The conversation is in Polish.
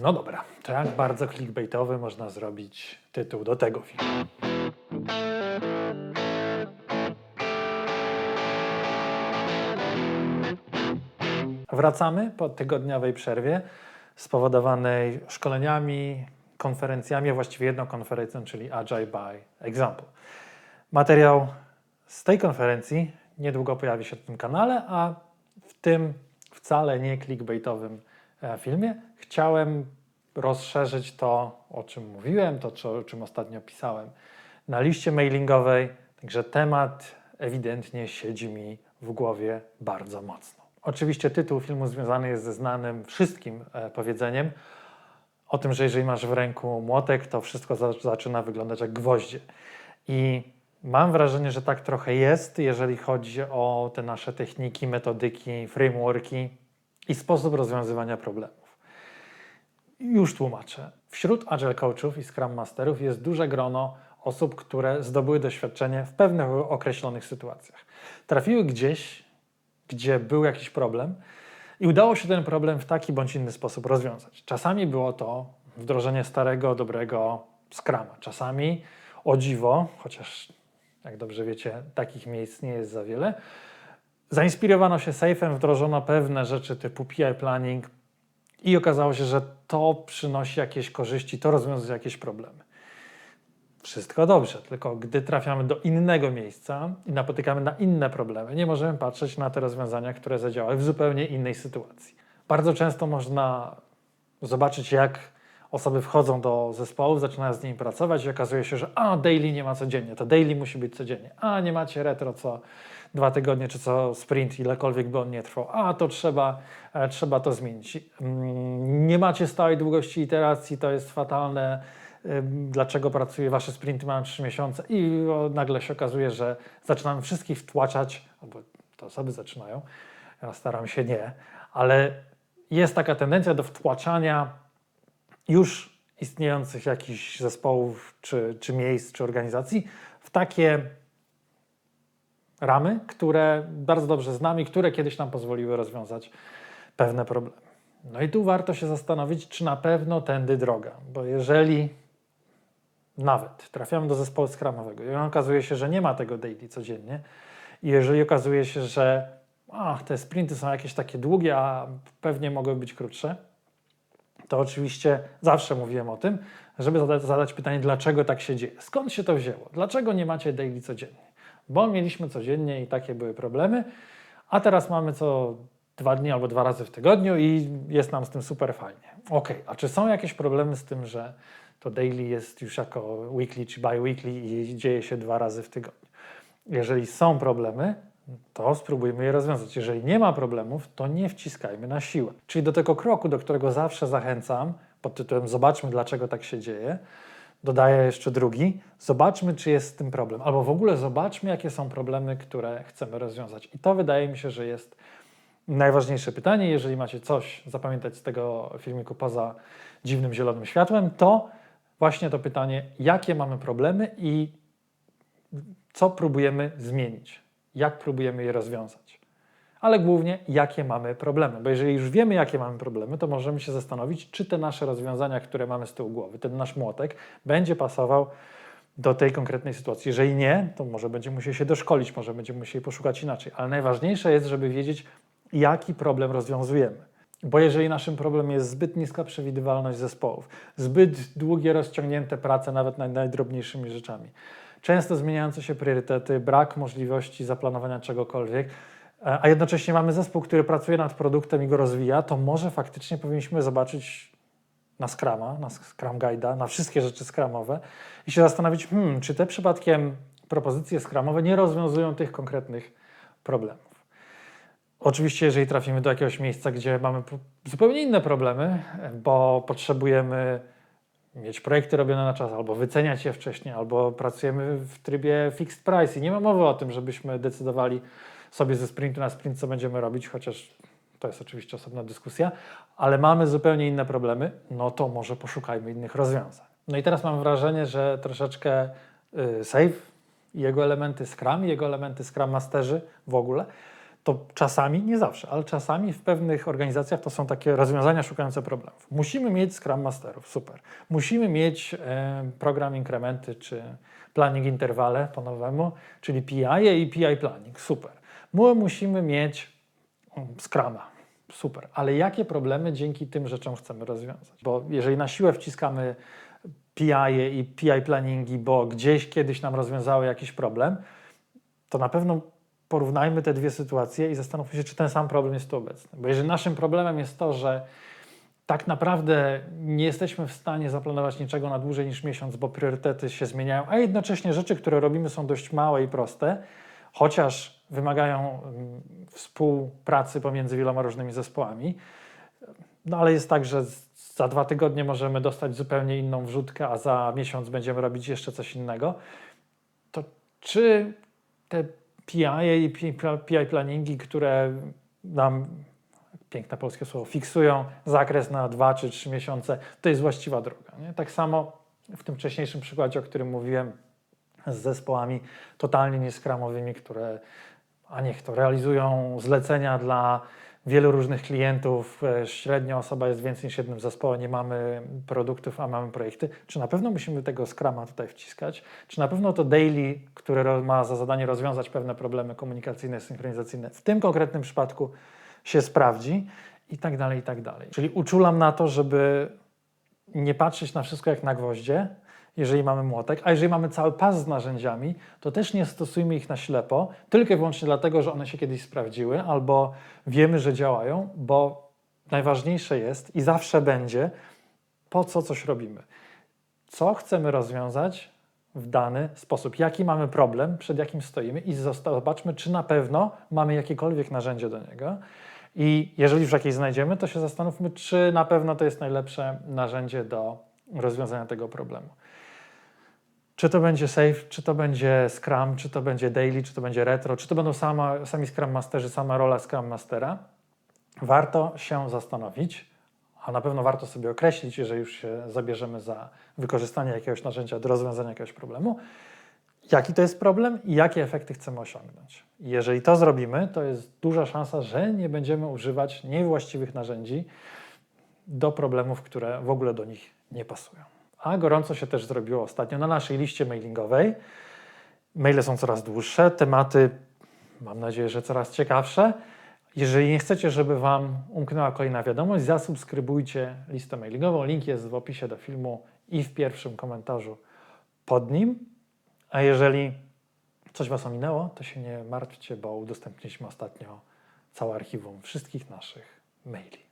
No dobra, to jak bardzo clickbaitowy można zrobić tytuł do tego filmu? Wracamy po tygodniowej przerwie spowodowanej szkoleniami, konferencjami, a właściwie jedną konferencją, czyli Agile by Example. Materiał z tej konferencji niedługo pojawi się na tym kanale, a w tym wcale nie clickbaitowym filmie chciałem rozszerzyć to, o czym mówiłem, to, o czym ostatnio pisałem na liście mailingowej. Także temat ewidentnie siedzi mi w głowie bardzo mocno. Oczywiście tytuł filmu związany jest ze znanym wszystkim e, powiedzeniem o tym, że jeżeli masz w ręku młotek, to wszystko za, zaczyna wyglądać jak gwoździe. I mam wrażenie, że tak trochę jest, jeżeli chodzi o te nasze techniki, metodyki, frameworki i sposób rozwiązywania problemów. Już tłumaczę. Wśród Agile Coachów i Scrum Masterów jest duże grono osób, które zdobyły doświadczenie w pewnych określonych sytuacjach. Trafiły gdzieś, gdzie był jakiś problem i udało się ten problem w taki bądź inny sposób rozwiązać. Czasami było to wdrożenie starego, dobrego Scrama. Czasami, o dziwo, chociaż jak dobrze wiecie, takich miejsc nie jest za wiele, zainspirowano się Safe'em, wdrożono pewne rzeczy typu PI planning i okazało się, że to przynosi jakieś korzyści, to rozwiązuje jakieś problemy. Wszystko dobrze, tylko gdy trafiamy do innego miejsca i napotykamy na inne problemy, nie możemy patrzeć na te rozwiązania, które zadziałały w zupełnie innej sytuacji. Bardzo często można zobaczyć, jak osoby wchodzą do zespołów, zaczynają z nimi pracować i okazuje się, że a, daily nie ma codziennie, to daily musi być codziennie, a, nie macie retro co dwa tygodnie, czy co sprint, ilekolwiek by on nie trwał, a, to trzeba, e, trzeba to zmienić. Mm, Nie macie stałej długości iteracji, to jest fatalne, dlaczego pracuje, wasze sprinty mają 3 miesiące? I nagle się okazuje, że zaczynamy wszystkich wtłaczać, albo te osoby zaczynają, ja staram się nie, ale jest taka tendencja do wtłaczania już istniejących jakichś zespołów, czy, czy miejsc, czy organizacji w takie ramy, które bardzo dobrze znamy które kiedyś nam pozwoliły rozwiązać pewne problemy. No i tu warto się zastanowić, czy na pewno tędy droga, bo jeżeli nawet trafiamy do zespołu skramowego i okazuje się, że nie ma tego daily codziennie i jeżeli okazuje się, że a, te sprinty są jakieś takie długie, a pewnie mogły być krótsze, to oczywiście zawsze mówiłem o tym, żeby zadać, zadać pytanie, dlaczego tak się dzieje. Skąd się to wzięło? Dlaczego nie macie daily codziennie? Bo mieliśmy codziennie i takie były problemy, a teraz mamy co dwa dni albo dwa razy w tygodniu i jest nam z tym super fajnie. Ok, a czy są jakieś problemy z tym, że to daily jest już jako weekly czy bi-weekly i dzieje się dwa razy w tygodniu? Jeżeli są problemy, to spróbujmy je rozwiązać. Jeżeli nie ma problemów, to nie wciskajmy na siłę. Czyli do tego kroku, do którego zawsze zachęcam, pod tytułem Zobaczmy, dlaczego tak się dzieje, dodaję jeszcze drugi. Zobaczmy, czy jest z tym problem, albo w ogóle zobaczmy, jakie są problemy, które chcemy rozwiązać. I to wydaje mi się, że jest najważniejsze pytanie. Jeżeli macie coś zapamiętać z tego filmiku poza dziwnym zielonym światłem, to właśnie to pytanie, jakie mamy problemy i co próbujemy zmienić, jak próbujemy je rozwiązać. Ale głównie, jakie mamy problemy. Bo jeżeli już wiemy, jakie mamy problemy, to możemy się zastanowić, czy te nasze rozwiązania, które mamy z tyłu głowy, ten nasz młotek, będzie pasował do tej konkretnej sytuacji. Jeżeli nie, to może będziemy musieli się doszkolić, może będziemy musieli poszukać inaczej. Ale najważniejsze jest, żeby wiedzieć, jaki problem rozwiązujemy. Bo jeżeli naszym problemem jest zbyt niska przewidywalność zespołów, zbyt długie, rozciągnięte prace nawet nad najdrobniejszymi rzeczami, często zmieniające się priorytety, brak możliwości zaplanowania czegokolwiek, a jednocześnie mamy zespół, który pracuje nad produktem i go rozwija, to może faktycznie powinniśmy zobaczyć na Scrama, na Scrum Guide'a, na wszystkie rzeczy Scrumowe i się zastanowić, hmm, czy te przypadkiem propozycje Scrumowe nie rozwiązują tych konkretnych problemów. Oczywiście, jeżeli trafimy do jakiegoś miejsca, gdzie mamy zupełnie inne problemy, bo potrzebujemy mieć projekty robione na czas, albo wyceniać je wcześniej, albo pracujemy w trybie fixed price i nie ma mowy o tym, żebyśmy decydowali sobie ze sprintu na sprint, co będziemy robić, chociaż to jest oczywiście osobna dyskusja, ale mamy zupełnie inne problemy, no to może poszukajmy innych rozwiązań. No i teraz mam wrażenie, że troszeczkę y, Save i jego elementy Scrum, jego elementy Scrum Masterzy w ogóle, to czasami, nie zawsze, ale czasami w pewnych organizacjach to są takie rozwiązania szukające problemów. Musimy mieć Scrum Masterów, super. Musimy mieć e, program inkrementy czy planning interwale po nowemu, czyli PI i PI planning, super. Mu- Musimy mieć mm, Scrama, super. Ale jakie problemy dzięki tym rzeczom chcemy rozwiązać? Bo jeżeli na siłę wciskamy PI i PI planningi, bo gdzieś kiedyś nam rozwiązały jakiś problem, to na pewno porównajmy te dwie sytuacje i zastanówmy się, czy ten sam problem jest tu obecny. Bo jeżeli naszym problemem jest to, że tak naprawdę nie jesteśmy w stanie zaplanować niczego na dłużej niż miesiąc, bo priorytety się zmieniają, a jednocześnie rzeczy, które robimy są dość małe i proste, chociaż wymagają mm, współpracy pomiędzy wieloma różnymi zespołami. No ale jest tak, że za dwa tygodnie możemy dostać zupełnie inną wrzutkę, a za miesiąc będziemy robić jeszcze coś innego. To czy te PI i PI planningi, które nam, piękne polskie słowo, fiksują zakres na dwa czy trzy miesiące, to jest właściwa droga. Nie? Tak samo w tym wcześniejszym przykładzie, o którym mówiłem, z zespołami totalnie nieskramowymi, które, a niech to, realizują zlecenia dla wielu różnych klientów. e, Średnio osoba jest więcej niż jednym zespołem, nie mamy produktów, a mamy projekty. Czy na pewno musimy tego skrama tutaj wciskać? Czy na pewno to daily, które ma za zadanie rozwiązać pewne problemy komunikacyjne, synchronizacyjne, w tym konkretnym przypadku się sprawdzi? I tak dalej, i tak dalej. Czyli uczulam na to, żeby nie patrzeć na wszystko jak na gwoździe, jeżeli mamy młotek, a jeżeli mamy cały pas z narzędziami, to też nie stosujmy ich na ślepo, tylko i wyłącznie dlatego, że one się kiedyś sprawdziły albo wiemy, że działają, bo najważniejsze jest i zawsze będzie, po co coś robimy. Co chcemy rozwiązać w dany sposób, jaki mamy problem, przed jakim stoimy i zobaczmy, czy na pewno mamy jakiekolwiek narzędzie do niego. I jeżeli już jakieś znajdziemy, to się zastanówmy, czy na pewno to jest najlepsze narzędzie do rozwiązania tego problemu. Czy to będzie Safe, czy to będzie Scrum, czy to będzie Daily, czy to będzie Retro, czy to będą sama, sami Scrum Masterzy, sama rola Scrum Mastera, warto się zastanowić, a na pewno warto sobie określić, jeżeli już się zabierzemy za wykorzystanie jakiegoś narzędzia do rozwiązania jakiegoś problemu, jaki to jest problem i jakie efekty chcemy osiągnąć. Jeżeli to zrobimy, to jest duża szansa, że nie będziemy używać niewłaściwych narzędzi do problemów, które w ogóle do nich nie pasują. A gorąco się też zrobiło ostatnio na naszej liście mailingowej. Maile są coraz dłuższe, tematy mam nadzieję, że coraz ciekawsze. Jeżeli nie chcecie, żeby Wam umknęła kolejna wiadomość, zasubskrybujcie listę mailingową. Link jest w opisie do filmu i w pierwszym komentarzu pod nim. A jeżeli coś Was ominęło, to się nie martwcie, bo udostępniliśmy ostatnio całe archiwum wszystkich naszych maili.